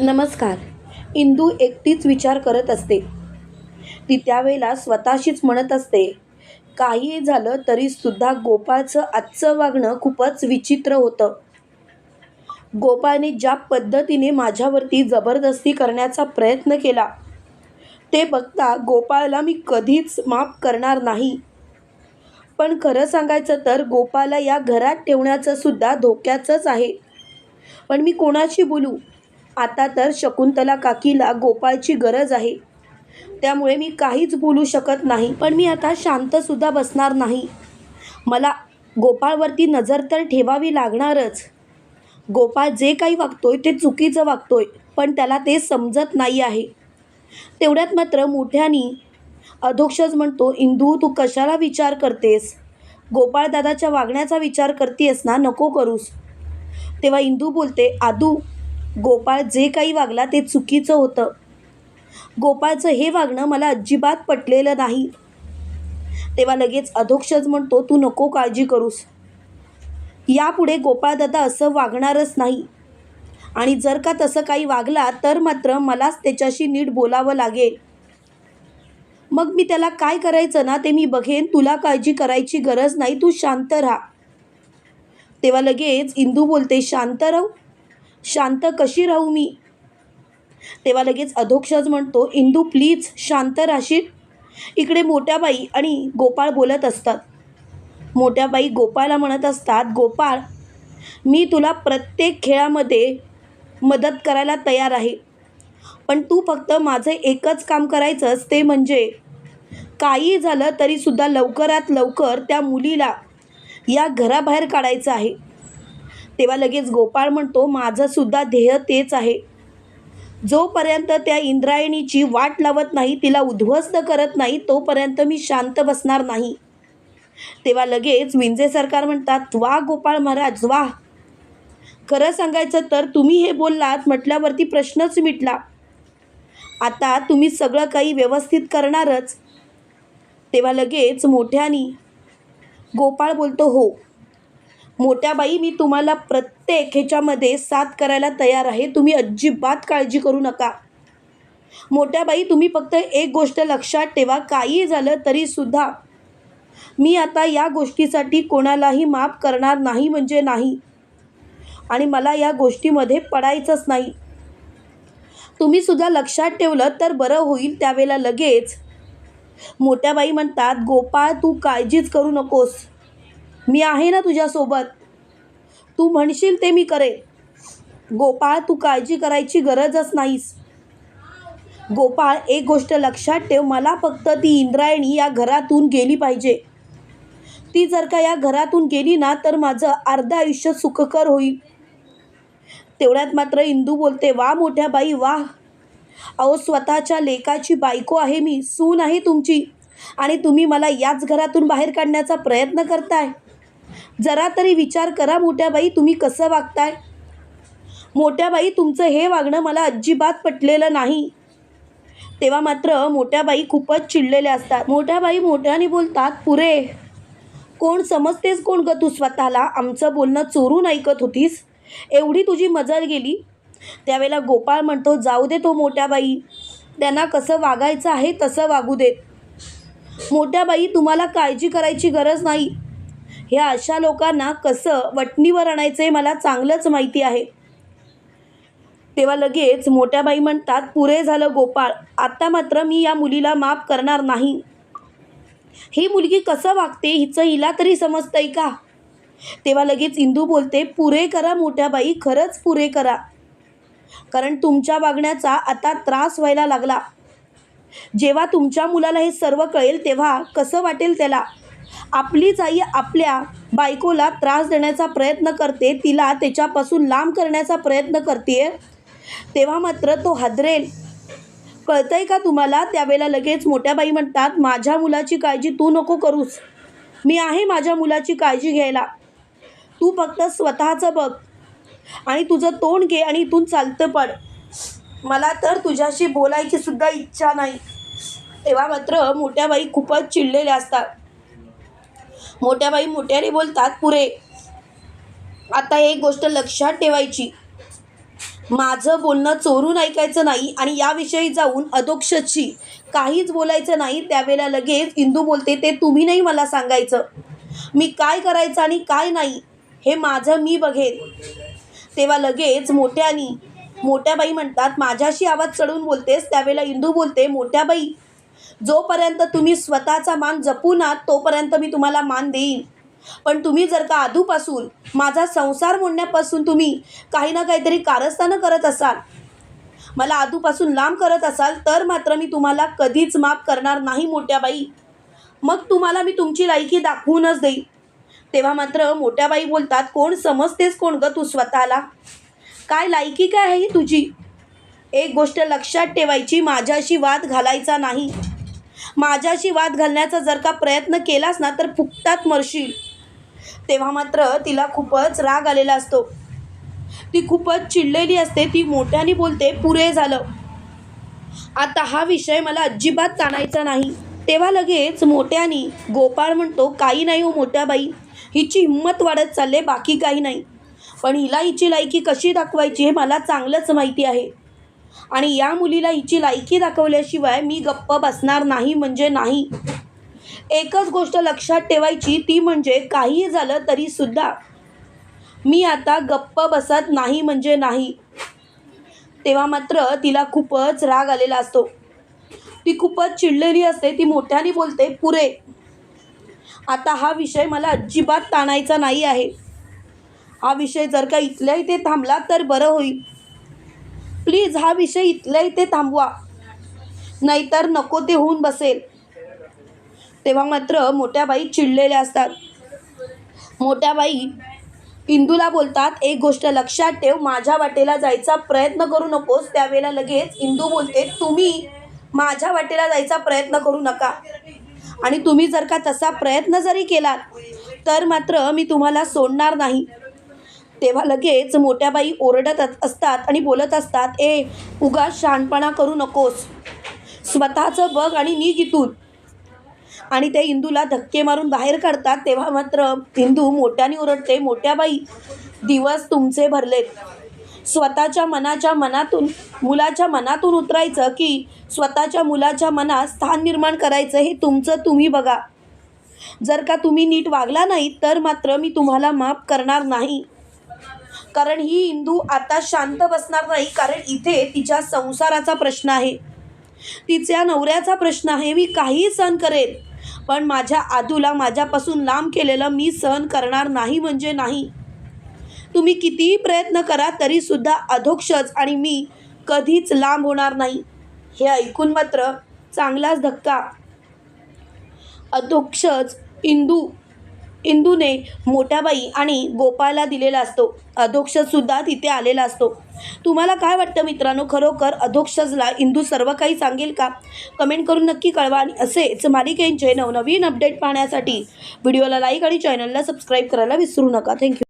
नमस्कार. इंदू एकटीच विचार करत असते. ती त्यावेळेला स्वतःशीच म्हणत असते काही झालं तरीसुद्धा गोपाळचं आजचं वागणं खूपच विचित्र होतं. गोपाळने ज्या पद्धतीने माझ्यावरती जबरदस्ती करण्याचा प्रयत्न केला ते बघता गोपाळला मी कधीच माफ करणार नाही. पण खरं सांगायचं तर गोपाळला या घरात ठेवण्याचं सुद्धा धोक्याचंच आहे. पण मी कोणाशी बोलू? आता तर शकुंतला काकीला गोपाळची गरज आहे. त्यामुळे मी काहीच बोलू शकत नाही पण मी आता शांतसुद्धा बसणार नाही. मला गोपाळवरती नजर तर ठेवावी लागणारच. गोपाळ जे काही वागतोय ते चुकीचं वागतोय पण त्याला ते समजत नाही आहे. तेवढ्यात मात्र मोठ्यानी अधोक्षज म्हणतो इंदू तू कशाला विचार करतेस? गोपाळदादाच्या वागण्याचा विचार करतेस ना नको करूस. तेव्हा इंदू बोलते आदू गोपाळ जे काही वागला ते चुकीचं होतं. गोपाळचं हे वागणं मला अजिबात पटलेलं नाही. तेव्हा लगेच अधोक्षज म्हणतो तू नको काळजी करूस. यापुढे गोपाळदादा असं वागणारच नाही. आणि जर का तसं काही वागला तर मात्र मलाच त्याच्याशी नीट बोलावं लागेल. मग मी त्याला काय करायचं ना ते मी बघेन. तुला काळजी करायची गरज नाही. तू शांत राहा. तेव्हा लगेच इंदू बोलते शांत राहू. शांत कशी राहू मी? तेव्हा लगेच अधोक्षज म्हणतो इंदू प्लीज शांत राहशील? इकडे मोठ्या बाई आणि गोपाळ बोलत असतात. मोठ्या बाई गोपाळला म्हणत असतात गोपाळ मी तुला प्रत्येक खेळामध्ये मदत करायला तयार आहे. पण तू फक्त माझं एकच काम करायचंच ते म्हणजे काही झालं तरीसुद्धा लवकरात लवकर त्या मुलीला या घराबाहेर काढायचं आहे. तेव्हा लगेच गोपाळ म्हणतो माझंसुद्धा ध्येय तेच आहे. जोपर्यंत त्या इंद्रायणीची वाट लावत नाही तिला उद्ध्वस्त करत नाही तोपर्यंत मी शांत बसणार नाही. तेव्हा लगेच विंजे सरकार म्हणतात वा गोपाळ महाराज वा. खरं सांगायचं तर तुम्ही हे बोललात म्हटल्यावरती प्रश्नच मिटला. आता तुम्ही सगळं काही व्यवस्थित करणारच. तेव्हा लगेच मोठ्यानी गोपाळ बोलतो हो. मोठ्या बाई मी तुम्हाला प्रत्येक ह्याच्यामध्ये साथ करायला तयार आहे. तुम्ही अजिबात काळजी करू नका. मोठ्या बाई तुम्ही फक्त एक गोष्ट लक्षात ठेवा. काही झालं तरीसुद्धा मी आता या गोष्टीसाठी कोणालाही माफ करणार नाही म्हणजे नाही. आणि मला या गोष्टीमध्ये पडायचंच नाही. तुम्हीसुद्धा लक्षात ठेवलं तर बरं होईल त्यावेळेला लगेच. मोठ्या बाई म्हणतात गोपाळ तू काळजीच करू नकोस. मी आहे ना तुझ्यासोबत. तू म्हणशील ते मी करेन. गोपाळ तू काळजी करायची गरजच नाहीस. गोपाळ एक गोष्ट लक्षात ठेव मला फक्त ती इंद्रायणी या घरातून गेली पाहिजे. ती जर का या घरातून गेली ना तर माझं अर्ध आयुष्य सुखकर होईल. तेवढ्यात मात्र इंदू बोलते वा मोठ्या बाई वा. अहो स्वतःच्या लेकाची बायको आहे मी सून आहे तुमची. आणि तुम्ही मला याच घरातून बाहेर काढण्याचा प्रयत्न करताय. जरा तरी विचार करा मोठ्या बाई तुम्ही कसं वागताय? मोठ्या बाई तुमचं हे वागणं मला अजिबात पटलेलं नाही. तेव्हा मात्र मोठ्या बाई खूपच चिडलेल्या असतात. मोठ्या बाई मोठ्याने बोलतात पुरे कोण समजतेस कोण ग तू स्वतःला? आमचं बोलणं चोरून ऐकत होतीस? एवढी तुझी मजल गेली? त्यावेळेला गोपाळ म्हणतो जाऊ दे तो मोठ्या बाई त्यांना कसं वागायचं आहे तसं वागू देत. मोठ्या बाई तुम्हाला काळजी करायची गरज नाही. ह्या अशा लोकांना कसं वटणीवर आणायचं आहे मला चांगलंच माहिती आहे. तेव्हा लगेच मोठ्या बाई म्हणतात पुरे झालं गोपाळ आत्ता मात्र मी या मुलीला माफ करणार नाही. ही मुलगी कसं वागते हिचं हिला तरी समजतंय का? तेव्हा लगेच इंदू बोलते पुरे करा मोठ्या बाई खरंच पुरे करा. कारण तुमच्या वागण्याचा आता त्रास व्हायला लागला. जेव्हा तुमच्या मुलाला हे सर्व कळेल तेव्हा कसं वाटेल त्याला? आपलीच आई आपल्या बायकोला त्रास देण्याचा प्रयत्न करते तिला त्याच्यापासून लांब करण्याचा प्रयत्न करते. तेव्हा मात्र तो हादरेल. कळतंय का तुम्हाला? त्यावेळेला लगेच मोठ्या बाई म्हणतात माझ्या मुलाची काळजी तू नको करूस. मी आहे माझ्या मुलाची काळजी घ्यायला. तू फक्त स्वतःचं बघ. आणि तुझं तोंड घे आणि इथून चालतं पड. मला तर तुझ्याशी बोलायची सुद्धा इच्छा नाही. तेव्हा मात्र मोठ्या बाई खूपच चिडलेल्या असतात. मोठ्या बाई मोठ्याने बोलतात पुरे आता एक गोष्ट लक्षात ठेवायची. माझं बोलणं चोरून ऐकायचं नाही आणि याविषयी जाऊन अधोक्षची काहीच बोलायचं नाही त्यावेळेला लगेच इंदू बोलते ते तुम्ही नाही मला सांगायचं. मी काय करायचं आणि काय नाही हे माझं मी बघेन. तेव्हा लगेच मोठ्यानी मोठ्या बाई म्हणतात माझ्याशी आवाज चढून बोलतेस. त्यावेळेला इंदू बोलते मोठ्या बाई जोपर्यंत तुम्ही स्वतःचा मान जपून आहात तोपर्यंत मी तुम्हाला मान देईन. पण तुम्ही जर का आधूपासून माझा संसार मोडण्यापासून तुम्ही काही ना काहीतरी कारस्थानं करत असाल मला आधूपासून लांब करत असाल तर मात्र मी तुम्हाला कधीच माफ करणार नाही मोठ्या बाई मग तुम्हाला मी तुमची लायकी दाखवूनच देईन. तेव्हा मात्र मोठ्या बाई बोलतात कोण समजतेस कोण ग तू स्वतःला? काय लायकी काय आहे ही तुझी? एक गोष्ट लक्षात ठेवायची माझ्याशी वाद घालायचा नाही. माझ्याशी वाद घालण्याचा जर का प्रयत्न केलास ना तर फुकटात मरशील. तेव्हा मात्र तिला खूपच राग आलेला असतो. ती खूपच चिडलेली असते ती मोठ्याने बोलते पुरे झालं. आता हा विषय मला अजिबात ताणायचा नाही. तेव्हा लगेच मोठ्याने गोपाळ म्हणतो काही नाही हो मोठ्या बाई हिची हिंमत वाढत चालले बाकी काही नाही. पण हिला हिची लायकी कशी दाखवायची हे मला चांगलंच माहिती आहे. आणि या मुलीला हिची लायकी दाखवल्याशिवाय मी गप्प बसणार नाही म्हणजे नाही. एकच गोष्ट लक्षात ठेवायची ती म्हणजे काहीही झालं तरीसुद्धा मी आता गप्प बसत नाही म्हणजे नाही. तेव्हा मात्र तिला खूपच राग आलेला असतो. ती खूपच चिडलेली असते ती मोठ्याने बोलते पुरे आता हा विषय मला अजिबात ताणायचा नाही आहे. हा विषय जर का इथल्या इथे थांबला तर बरं होईल. प्लीज हा विषय इथल्या इथे थांबवा. नाहीतर नको ते होऊन बसेल. तेव्हा मात्र मोठ्या बाई चिडलेल्या असतात. मोठ्या बाई इंदूला बोलतात एक गोष्ट लक्षात ठेव माझ्या वाटेला जायचा प्रयत्न करू नकोस त्यावेळेला लगेच इंदू बोलते तुम्ही माझ्या वाटेला जायचा प्रयत्न करू नका. आणि तुम्ही जर का तसा प्रयत्न जरी केलात तर मात्र मी तुम्हाला सोडणार नाही. तेव्हा लगेच मोठ्या बाई ओरडत असतात आणि बोलत असतात ए उगा शहाणपणा करू नकोस. स्वतःचं बघ आणि निघ इथून. आणि ते इंदूला धक्के मारून बाहेर काढतात. तेव्हा मात्र इंदू मोठ्याने ओरडते मोठ्या बाई दिवस तुमचे भरलेत. स्वतःच्या मनाच्या मनातून मुलाच्या मनातून उतरायचं की स्वतःच्या मुलाच्या मनात स्थान निर्माण करायचं हे तुमचं तुम्ही बघा. जर का तुम्ही नीट वागला नाही तर मात्र मी तुम्हाला माफ करणार नाही. कारण ही इंदू आता शांत बसणार नाही कारण इथे तिच्या संसाराचा प्रश्न आहे. तिच्या नवऱ्याचा प्रश्न आहे मी काहीही सहन करेन. पण माझ्या आदूला माझ्यापासून लांब केलेलं मी सहन करणार नाही म्हणजे नाही. तुम्ही कितीही प्रयत्न करा तरीसुद्धा अधोक्षच आणि मी कधीच लांब होणार नाही. हे ऐकून मात्र चांगलाच धक्का. अधोक्षच इंदू इंदूने मोठ्याबाई आणि गोपाळला दिलेला असतो. अधोक्षजसुद्धा तिथे आलेला असतो. तुम्हाला काय वाटतं मित्रांनो? खरोखर अधोक्षजला इंदू सर्व काही सांगेल का? कमेंट करून नक्की कळवा आणि असेच मालिकेंचे नवनवीन अपडेट पाहण्यासाठी व्हिडिओला लाईक आणि चॅनलला सबस्क्राईब करायला विसरू नका. थँक्यू.